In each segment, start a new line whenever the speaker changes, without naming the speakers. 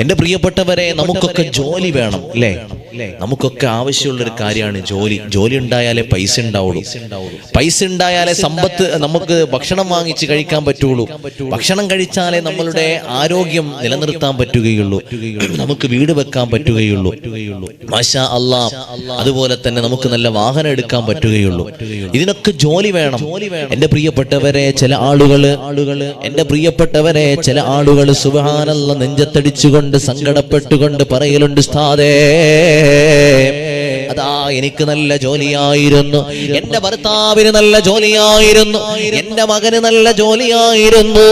എന്റെ പ്രിയപ്പെട്ടവരെ നമുക്കൊക്കെ ജോലി വേണം അല്ലേ? നമുക്കൊക്കെ ആവശ്യമുള്ള ഒരു കാര്യമാണ് ജോലി. ജോലി ഉണ്ടായാലേ പൈസ ഉണ്ടാവുള്ളൂ. പൈസ ഉണ്ടായാലേ സമ്പത്ത് നമുക്ക് ഭക്ഷണം വാങ്ങിച്ച് കഴിക്കാൻ പറ്റുള്ളൂ. ഭക്ഷണം കഴിച്ചാലേ നമ്മളുടെ ആരോഗ്യം നിലനിർത്താൻ പറ്റുകയുള്ളൂ. നമുക്ക് വീട് വെക്കാൻ പറ്റുകയുള്ളൂ. മാഷാ അല്ലാ അതുപോലെ തന്നെ നമുക്ക് നല്ല വാഹനം എടുക്കാൻ പറ്റുകയുള്ളൂ. ഇതിനൊക്കെ ജോലി വേണം. എന്റെ പ്രിയപ്പെട്ടവരെ ചില ആളുകൾ എന്റെ പ്രിയപ്പെട്ടവരെ ചില ആളുകൾ സുബഹാനല്ല നെഞ്ചത്തടിച്ചുകൊണ്ട് സങ്കടപ്പെട്ടുകൊണ്ട് പറയലുണ്ട് സ്ഥാതേ അതാ എനിക്ക് നല്ല ജോലിയായിരുന്നു. എന്റെ ഭർത്താവിന് നല്ല ജോലിയായിരുന്നു. എന്റെ മകന് നല്ല ജോലിയായിരുന്നു.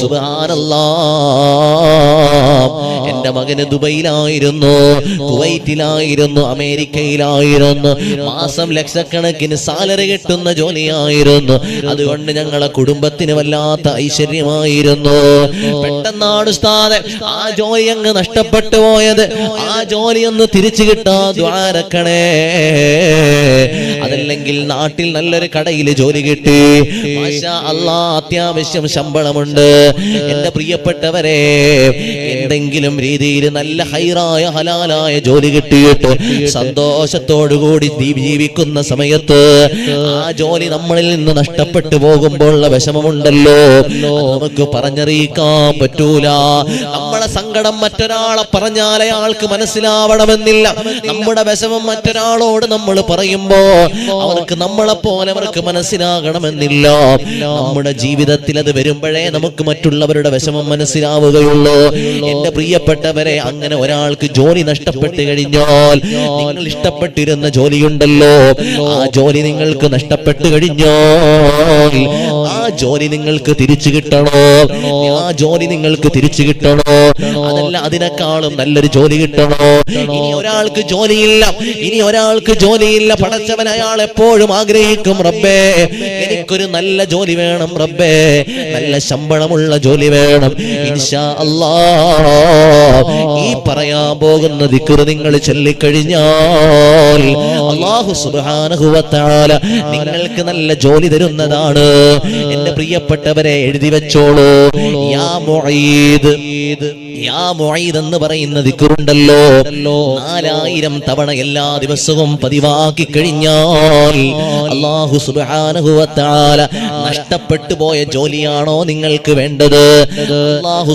സുബഹാനല്ലാ. എന്റെ മകന് ദുബൈയിലായിരുന്നു കുവൈറ്റിലായിരുന്നു അമേരിക്കയിലായിരുന്നു മാസം ലക്ഷക്കണക്കിന് സാലറി കിട്ടുന്ന ജോലിയായിരുന്നു. അതുകൊണ്ട് ഞങ്ങളെ കുടുംബത്തിന് വല്ലാത്ത ഐശ്വര്യമായിരുന്നു. പെട്ടെന്നാണ് ആ ജോലി അങ്ങ് നഷ്ടപ്പെട്ടു പോയത്. ആ ജോലി ഒന്ന് തിരിച്ചു കിട്ടാ ദ്വാരക്കണേ. അതല്ലെങ്കിൽ നാട്ടിൽ നല്ലൊരു കടയിൽ ജോലി കിട്ടി. അല്ലാ അത്യാവശ്യം ശമ്പളമുണ്ട്. എന്റെ പ്രിയപ്പെട്ടവരെ എന്തെങ്കിലും രീതിയിൽ നല്ല ഹൈറായ ഹലാലായ ജോലി കിട്ടിയിട്ട് സന്തോഷത്തോടുകൂടി കൂടി ജീവിക്കുന്ന സമയത്ത് ആ ജോലി നമ്മളിൽ നിന്ന് നഷ്ടപ്പെട്ടു പോകുമ്പോഴുള്ള വിഷമമുണ്ടല്ലോ. നമുക്ക് പറഞ്ഞറിയിക്കാൻ പറ്റൂല. നമ്മളെ സങ്കടം മറ്റൊരാളെ പറഞ്ഞാൽ അയാൾക്ക് മനസ്സിലാവണമെന്നില്ല. നമ്മുടെ വിഷമം മറ്റൊരാളോട് നമ്മൾ പറയുമ്പോ അവർക്ക് നമ്മളെ പോലെ അവർക്ക് മനസ്സിലാകണമെന്നില്ല. നമ്മുടെ ജീവിതത്തിൽ അത് വരുമ്പോഴേ നമുക്ക് മറ്റുള്ളവരുടെ വിഷമം മനസ്സിലാവുകയുള്ളൂ. എന്റെ പ്രിയപ്പെട്ടവരെ അങ്ങനെ ഒരാൾക്ക് ജോലി നഷ്ടപ്പെട്ട് കഴിഞ്ഞാൽ നിങ്ങൾ ഇഷ്ടപ്പെട്ടിരുന്ന ജോലിയുണ്ടല്ലോ. ആ ജോലി നിങ്ങൾക്ക് നഷ്ടപ്പെട്ട് കഴിഞ്ഞോ ആ ജോലി നിങ്ങൾക്ക് തിരിച്ചു കിട്ടണോ? ആ ജോലി നിങ്ങൾക്ക് തിരിച്ചു കിട്ടണോ? അതല്ല അതിനേക്കാളും നല്ലൊരു ജോലി കിട്ടണോ? ഇനി ഒരാൾക്ക് ജോലിയില്ല. ഇനി ഒരാൾക്ക് ജോലിയില്ല. പടച്ചവൻ അയാൾ എപ്പോഴും ആഗ്രഹിക്കും റബ്ബേ എനിക്കൊരു നല്ല ജോലി വേണം റബ്ബേ. നല്ല ശമ്പളമുള്ള ജോലി വേണം. ഇൻഷാ അല്ലാ. ഈ പറയാൻ പോകുന്ന ദിക്ർ നിങ്ങൾ ചൊല്ലിക്കഴിഞ്ഞാൽ അള്ളാഹു നിങ്ങൾക്ക് നല്ല ജോലി തരുന്നതാണ്. എന്റെ പ്രിയപ്പെട്ടവരെ എഴുതി വെച്ചോളൂ. യാ മുഈദ്. യാ എന്ന് പറയുന്ന ദിക്റുണ്ടല്ലോ. നാലായിരം തവണ എല്ലാ ദിവസവും പതിവാക്കി കഴിഞ്ഞാൽ അള്ളാഹു നഷ്ടപ്പെട്ടു പോയ ജോലിയാണോ നിങ്ങൾക്ക് വേണ്ടത്? അള്ളാഹു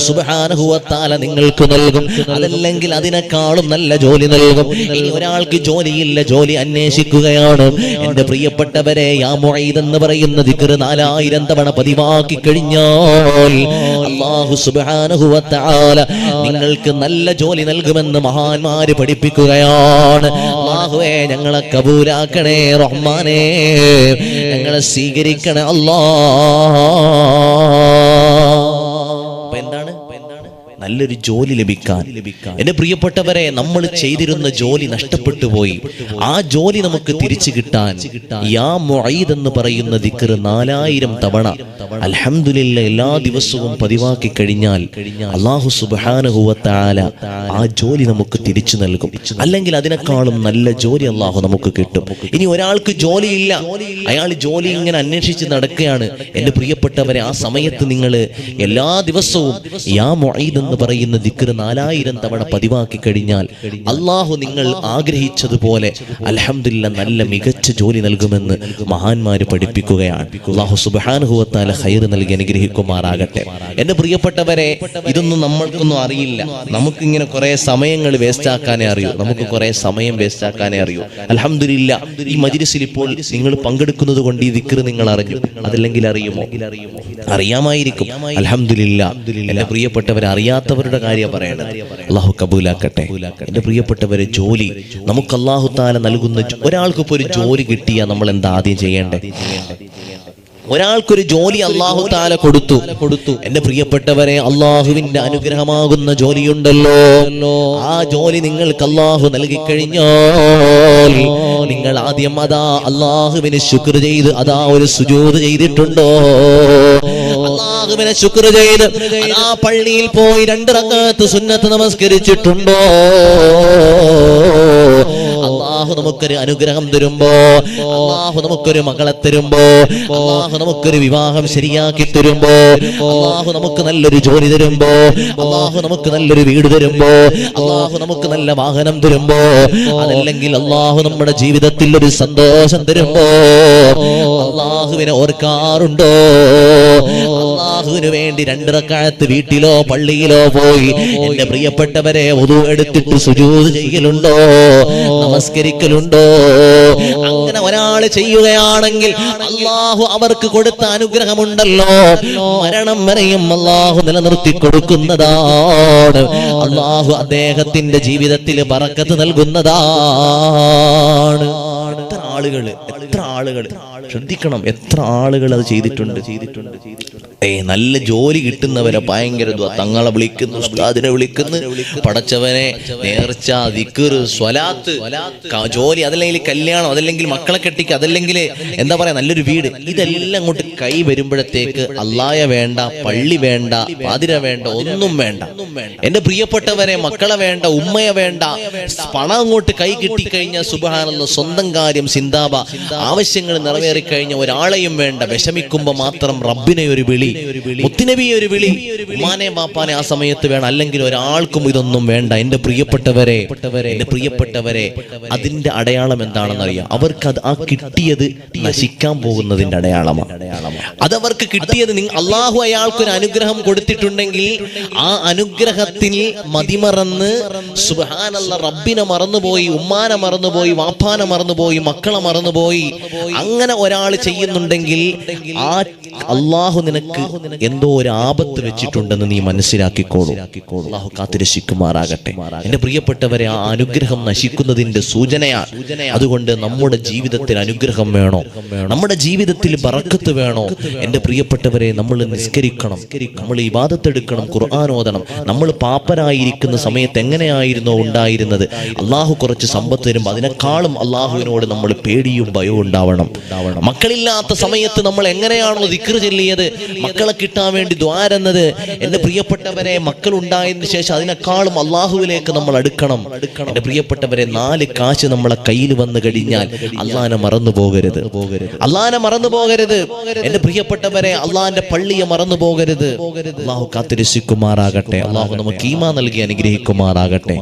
വ നിങ്ങൾക്ക് നൽകും. അതല്ലെങ്കിൽ അതിനേക്കാളും നല്ല ജോലി നൽകും. ഇനി ഒരാൾക്ക് ജോലിയില്ല ജോലി അന്വേഷിക്കുകയാണ്. എന്റെ പ്രിയപ്പെട്ടവരെ യാ എന്ന് പറയുന്ന ദിക്ർ നാലായിരം തവണ പതിവാക്കി കഴിഞ്ഞാൽ നിങ്ങൾക്ക് നല്ല ജോലി നൽകുമെന്ന് മഹാന്മാര് പഠിപ്പിക്കുകയാണ്. ഞങ്ങളെ കബൂലാക്കണേ റഹ്മാനേ ഞങ്ങളെ സ്വീകരിക്കണേ അല്ലാ. നല്ലൊരു ജോലി ലഭിക്കാൻ. എന്റെ പ്രിയപ്പെട്ടവരെ നമ്മൾ ചെയ്തിരുന്ന ജോലി നഷ്ടപ്പെട്ടു പോയി. ആ ജോലി നമുക്ക് തിരിച്ചു കിട്ടാൻ യാ എന്ന് പറയുന്ന ദിക്കർ നാലായിരം തവണ അലഹമില്ല എല്ലാ ദിവസവും പതിവാക്കി കഴിഞ്ഞാൽ അള്ളാഹു സുബ്ഹാനഹു വ ആ ജോലി നമുക്ക് തിരിച്ചു നൽകും. അല്ലെങ്കിൽ അതിനേക്കാളും നല്ല ജോലി അള്ളാഹു നമുക്ക് കിട്ടും. ഇനി ഒരാൾക്ക് ജോലിയില്ല. അയാൾ ജോലി ഇങ്ങനെ അന്വേഷിച്ച് നടക്കുകയാണ്. എന്റെ പ്രിയപ്പെട്ടവരെ ആ സമയത്ത് നിങ്ങൾ എല്ലാ ദിവസവും യാ മുഈദ് എന്ന് പറയുന്ന ദിക്ർ നാലായിരം തവണ പതിവാക്കി കഴിഞ്ഞാൽ അള്ളാഹു നിങ്ങൾ ആഗ്രഹിച്ചതുപോലെ അലഹമില്ല നല്ല മികച്ച ജോലി നൽകുമെന്ന് മഹാന്മാര് പഠിപ്പിക്കുകയാണ്. അള്ളാഹു സുബാനുഹുവത്താല ഹൈർ നൽകി അനുഗ്രഹിക്കുമാറാകട്ടെ. എന്റെ പ്രിയപ്പെട്ടവരെ ഇതൊന്നും നമ്മൾക്കൊന്നും അറിയില്ല. നമുക്കിങ്ങനെ കുറെ സമയങ്ങൾ വേസ്റ്റ് ആക്കാനേ അറിയൂ. നമുക്ക് കുറെ സമയം വേസ്റ്റ് ആക്കാനേ അറിയൂ. അലഹമില്ല ഈ മജിരിസിൽ ഇപ്പോൾ നിങ്ങൾ പങ്കെടുക്കുന്നത് കൊണ്ട് ഈ ദിക്ർ നിങ്ങൾ അറിഞ്ഞു. അതല്ലെങ്കിൽ അറിയുമോ? അറിയാമായിരിക്കും. അലഹമില്ല എന്റെ പ്രിയപ്പെട്ടവരെ അറിയാത്തവരുടെ കാര്യം പറയണത് അള്ളാഹു കബൂലാക്കട്ടെ. എന്റെ പ്രിയപ്പെട്ടവരെ ജോലി. നമുക്ക് അള്ളാഹു താല നൽകുന്ന ഒരാൾക്ക് ഒരു ജോലി കിട്ടിയാൽ നമ്മൾ എന്താ ആദ്യം ചെയ്യേണ്ടേ ഒരാൾക്കൊരു ജോലി അള്ളാഹു താല കൊടുത്തു. കൊടുത്തു. എന്റെ പ്രിയപ്പെട്ടവരെ അള്ളാഹുവിന്റെ അനുഗ്രഹമാകുന്ന ജോലിയുണ്ടല്ലോ. ആ ജോലി നിങ്ങൾക്ക് അള്ളാഹു നൽകി കഴിഞ്ഞാൽ നിങ്ങൾ ആദ്യം അതാ അള്ളാഹുവിന് ശുക്ർ ചെയ്ത് അതാ ഒരു സുജൂത് ചെയ്തിട്ടുണ്ടോ? അള്ളാഹുവിനെ ശുക്ർ ചെയ്ത് ആ പള്ളിയിൽ പോയി രണ്ട് റക്കാത്ത് സുന്നത്ത് നമസ്കരിച്ചിട്ടുണ്ടോ? അള്ളാഹു നമുക്കൊരു അനുഗ്രഹം തരുമ്പോ അള്ളാഹു നമുക്കൊരു മകളെ തരുമ്പോ അള്ളാഹു നമുക്കൊരു വിവാഹം ശരിയാക്കി തരുമ്പോ അള്ളാഹു നമുക്ക് നല്ലൊരു ജോലി തരുമ്പോ അള്ളാഹു നമുക്ക് നല്ലൊരു വീട് തരുമ്പോ അള്ളാഹു നമുക്ക് നല്ല വാഹനം തരുമ്പോ അതല്ലെങ്കിൽ അള്ളാഹു നമ്മുടെ ജീവിതത്തിൽ ഒരു സന്തോഷം തരുമ്പോ അള്ളാഹുവിനെ ഓർക്കാറുണ്ടോ? അള്ളാഹുവിന് വേണ്ടി രണ്ടിറക്കാലത്ത് വീട്ടിലോ പള്ളിയിലോ പോയി എന്റെ പ്രിയപ്പെട്ടവരെ ഒതു എടുത്തിട്ട് സുജൂത് ചെയ്യലുണ്ടോ? നമസ്കരിക്കലുണ്ടോ? അങ്ങനെ ഒരാൾ ചെയ്യുകയാണെങ്കിൽ അള്ളാഹു അവർക്ക് കൊടുത്ത അനുഗ്രഹമുണ്ടല്ലോ. മരണം വരെയും അള്ളാഹു നിലനിർത്തി കൊടുക്കുന്നതാണ്. അള്ളാഹു അദ്ദേഹത്തിന്റെ ജീവിതത്തിൽ പറക്കത്ത് നൽകുന്നതാണ്. എത്ര ആളുകൾ എത്ര ആളുകൾ ശ്രദ്ധിക്കണം. എത്ര ആളുകൾ അത് ചെയ്തിട്ടുണ്ട്? ചെയ്തിട്ടുണ്ട് ഏ നല്ല ജോലി കിട്ടുന്നവരെ ഭയങ്കര. തങ്ങളെ വിളിക്കുന്നു ഉസ്താദിനെ വിളിക്കുന്നു. പടച്ചവനെ നേർച്ച ദിക്കറ് സ്വലാത്ത് ജോലി അതല്ലെങ്കിൽ കല്യാണം അതല്ലെങ്കിൽ മക്കളെ കെട്ടിക്ക് അതല്ലെങ്കിൽ എന്താ പറയാ നല്ലൊരു വീട്. ഇതെല്ലാം അങ്ങോട്ട് കൈ വരുമ്പോഴത്തേക്ക് അള്ളായ വേണ്ട പള്ളി വേണ്ട പാതിര വേണ്ട ഒന്നും വേണ്ട. എന്റെ പ്രിയപ്പെട്ടവരെ മക്കളെ വേണ്ട ഉമ്മയെ വേണ്ട. പണം അങ്ങോട്ട് കൈ കിട്ടിക്കഴിഞ്ഞാൽ സുബഹാനെന്ന സ്വന്തം കാര്യം സിന്താബ ആവശ്യങ്ങൾ നിറവേറിക്കഴിഞ്ഞ ഒരാളെയും വേണ്ട. വിഷമിക്കുമ്പോ മാത്രം റബ്ബിനെ ഒരു വിളി മുത്തുനബിയെ ഒരു വിളി ഉമ്മാനെ ബാപ്പാനെ ആ സമയത്ത് വേണം. അല്ലെങ്കിൽ ഒരാൾക്കും ഇതൊന്നും വേണ്ട. എന്റെ പ്രിയപ്പെട്ടവരെ എന്റെ പ്രിയപ്പെട്ടവരെ അതിന്റെ അടയാളം എന്താണെന്ന് അറിയാം അവർക്ക് അത് ആ കിട്ടിയത് നശിക്കാൻ പോകുന്നതിന്റെ അടയാളമാണ്. അതവർക്ക് കിട്ടിയത് അള്ളാഹു അയാൾക്ക് ഒരു അനുഗ്രഹം കൊടുത്തിട്ടുണ്ടെങ്കിൽ ആ അനുഗ്രഹത്തിൽ മതിമറന്ന് സുബാനല്ല റബ്ബിനെ മറന്നുപോയി ഉമ്മാനെ മറന്നുപോയി വാപ്പാനെ മറന്നുപോയി മക്കളെ മറന്നുപോയി അങ്ങനെ ഒരാൾ ചെയ്യുന്നുണ്ടെങ്കിൽ ആ അള്ളാഹു നിനക്ക് എന്തോ ഒരു ആപത്ത് വെച്ചിട്ടുണ്ടെന്ന് നീ മനസ്സിലാക്കിക്കോളൂ. അള്ളാഹു കാത്തിരക്ഷിക്കുമാറാകട്ടെ. എന്റെ പ്രിയപ്പെട്ടവരെ ആ അനുഗ്രഹം നശിക്കുന്നതിന്റെ സൂചനയാണ്. അതുകൊണ്ട് നമ്മുടെ ജീവിതത്തിൽ അനുഗ്രഹം വേണോ? നമ്മുടെ ജീവിതത്തിൽ ബറക്കത്ത് വേണോ? എന്റെ പ്രിയപ്പെട്ടവരെ നമ്മൾ നിസ്കരിക്കണം. നമ്മൾ ഇബാദത്തെടുക്കണം ഖുർആൻ ഓതണം. നമ്മൾ പാപ്പരായിരിക്കുന്ന സമയത്ത് എങ്ങനെയായിരുന്നോ ഉണ്ടായിരുന്നത്. അള്ളാഹു കുറച്ച് സമ്പത്ത് തരുമ്പോൾ അതിനേക്കാളും അള്ളാഹുവിനോട് നമ്മൾ പേടിയും ഭയവും ഉണ്ടാവണം. മക്കളില്ലാത്ത സമയത്ത് നമ്മൾ എങ്ങനെയാണോ ദിക്ർ ചൊല്ലിയത്? മക്കളെ കിട്ടാൻ വേണ്ടി ദ്വാരെന്നത് എന്റെ പ്രിയപ്പെട്ടവരെ മക്കൾ ഉണ്ടായതിനു ശേഷം അതിനേക്കാളും അള്ളാഹുവിലേക്ക് നമ്മൾ അടുക്കണം. എന്റെ പ്രിയപ്പെട്ടവരെ നാല് കാശ് നമ്മളെ കയ്യിൽ വന്നു കഴിഞ്ഞാൽ അള്ളാനെ മറന്നു പോകരുത്. പോകരുത് അള്ളാനെ മറന്നു പോകരുത്. എന്റെ പ്രിയപ്പെട്ടവരെ അള്ളാന്റെ പള്ളിയെ മറന്നു പോകരുത്. അള്ളാഹു കാത്തിരക്ഷിക്കുമാറാകട്ടെ. അള്ളാഹു നമുക്ക് ഈമാ നൽകി അനുഗ്രഹിക്കുമാറാകട്ടെ.